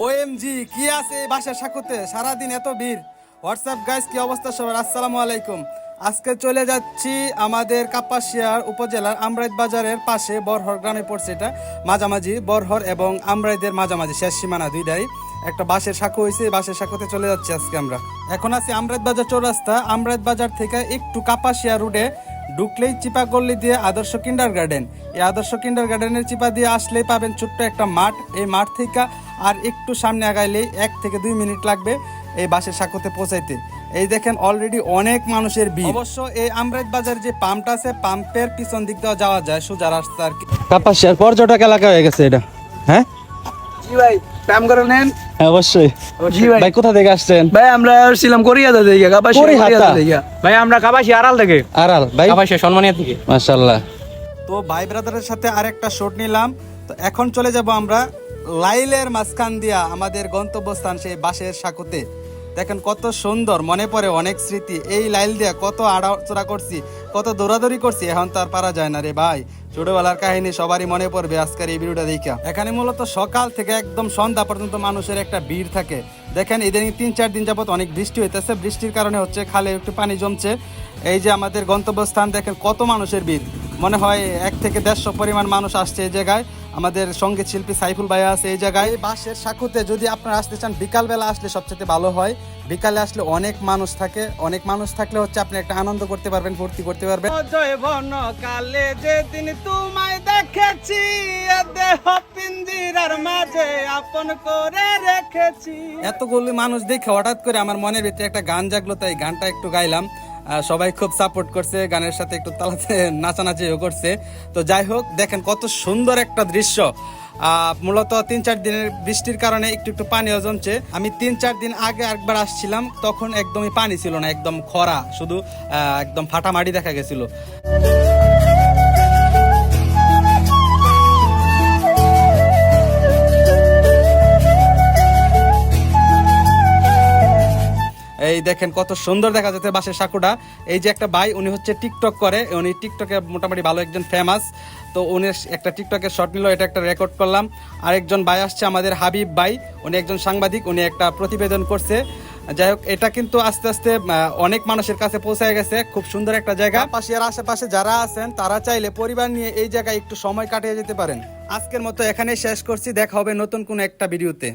OMG, কি আছে এই বাসার সাকুতে? সারাদিন এত ভিড়। হোয়াটসঅ্যাপ, গাইস, কি অবস্থা সবার? আসসালামু আলাইকুম। আজকে চলে যাচ্ছি আমাদের কাপাসিয়ার উপজেলার আমরাইদ বাজারের পাশে, বরহর গ্রামে পড়ছে এটা। মাঝামাঝি বরহর এবং আমরাইদের মাঝামাঝি, শেষ সীমানা দুইটাই। একটা বাসের সাঁকো হয়েছে বাসের সাঁকোতে চলে যাচ্ছি আজকে আমরা। এখন আছি আমরাইদ বাজার চৌরাস্তা। আমরাইদ বাজার থেকে একটু কাপাসিয়া রুটে ঢুকলেই চিপা গল্লি দিয়ে আদর্শ কিন্ডার গার্ডেন এই আদর্শ কিন্ডার গার্ডেনের চিপা দিয়ে আসলেই পাবেন ছোট্ট একটা মাঠ। এই মাঠ থেকে আর একটু সামনে আগাইলেই এক থেকে দুই মিনিট লাগবে এই বাসের সাঁকোতে পৌঁছাইতে। এই দেখেন অলরেডি অনেক মানুষের ভিড়। অবশ্য এই আমরাইত বাজার যে পাম্পটা আছে পাম্পের পিছন দিক দিয়ে যাওয়া যায় সোজা রাস্তা আর কি। কাপাসিয়ার পর্যটক এলাকা হয়ে গেছে এটা। হ্যাঁ? জি ভাই কাম করে নেন। অবশ্যই। জি ভাই ভাই কোথা থেকে আসছেন? ভাই আমরা ছিলাম কোরিয়াতে দেখে কাপাসি কোরিয়াতে? কোরিয়াতে ভাই আমরা কাবাসি আড়াল থেকে। আরাল ভাই? কাবাসি সম্মানিয়া থেকে। মাশাল্লাহ তো ভাই ব্রাদারের সাথে আরেকটা শট নিলাম। তো এখন চলে যাব আমরা লাইলের মাঝখান দিয়া আমাদের গন্তব্যস্থান সেই বাসের সাকুতে। দেখেন কত সুন্দর মনে পড়ে অনেক স্মৃতি। এই লাইল দিয়া কত আড়াচড়া করছি কত দৌড়াদৌড়ি করছি এখন তো আর পারা যায় না রে ভাই। ছোটবেলার কাহিনী সবারই মনে পড়বে আজকের এই ভিডিওটা দেখা। এখানে মূলত সকাল থেকে একদম সন্ধ্যা পর্যন্ত মানুষের একটা ভিড় থাকে। দেখেন, ইদানিং তিন চার দিন যাবত অনেক বৃষ্টি হইতেছে। বৃষ্টির কারণে হচ্ছে খালে একটু পানি জমছে। এই যে আমাদের গন্তব্যস্থান, দেখেন কত মানুষের ভিড়। মনে হয় এক থেকে দেড়শো পরিমাণ মানুষ আসছে এই জায়গায়। আমাদের সংগীত শিল্পী সাইফুল ভাইয়া আছে এই জায়গায়। বাসের সাকুতে যদি আপনারা আসতে চান, বিকালবেলা আসলে সবচেয়ে ভালো হয়। বিকালে আসলে অনেক মানুষ থাকে অনেক মানুষ থাকলে হচ্ছে আপনি একটা আনন্দ করতে পারবেন ফুর্তি করতে পারবেন। জয় বন কালে যেদিন তোমায় দেখেছি দেহ পিঞ্জিরার মাঝে আপন করে রেখেছি। এতগুলো মানুষ দেখে হঠাৎ করে আমার মনের ভিতরে একটা গান জাগলো তাই গানটা একটু গাইলাম। সবাই খুব সাপোর্ট করছে, গানের সাথে একটু তালাতে নাচানাচিও করছে। তো যাই হোক, দেখেন কত সুন্দর একটা দৃশ্য। মূলত তিন চার দিনের বৃষ্টির কারণে একটু একটু পানিও জমছে। আমি তিন চার দিন আগে একবার আসছিলাম, তখন একদমই পানি ছিল না, একদম খরা, শুধু একদম ফাটা মাটি দেখা গেছিল। এই দেখেন কত সুন্দর দেখা যাচ্ছে বাসের সাকুটা। এই যে একটা ভাই, উনি হচ্ছে টিকটক করে। উনি টিকটকে মোটামুটি ভালো একজন ফেমাস তো উনি একটা টিকটকের শট নিল, এটা একটা রেকর্ড করলাম। আরেকজন ভাই আসছে, আমাদের হাবিব ভাই। উনি একজন সাংবাদিক, উনি একটা প্রতিবেদন করছে। যাই হোক, এটা কিন্তু আস্তে আস্তে অনেক মানুষের কাছে পৌঁছায় গেছে। খুব সুন্দর একটা জায়গা। পাশে আর আশেপাশে যারা আছেন, তারা চাইলে পরিবার নিয়ে এই জায়গায় একটু সময় কাটিয়ে যেতে পারেন। আজকের মতো এখানেই শেষ করছি। দেখা হবে নতুন কোনো একটা ভিডিওতে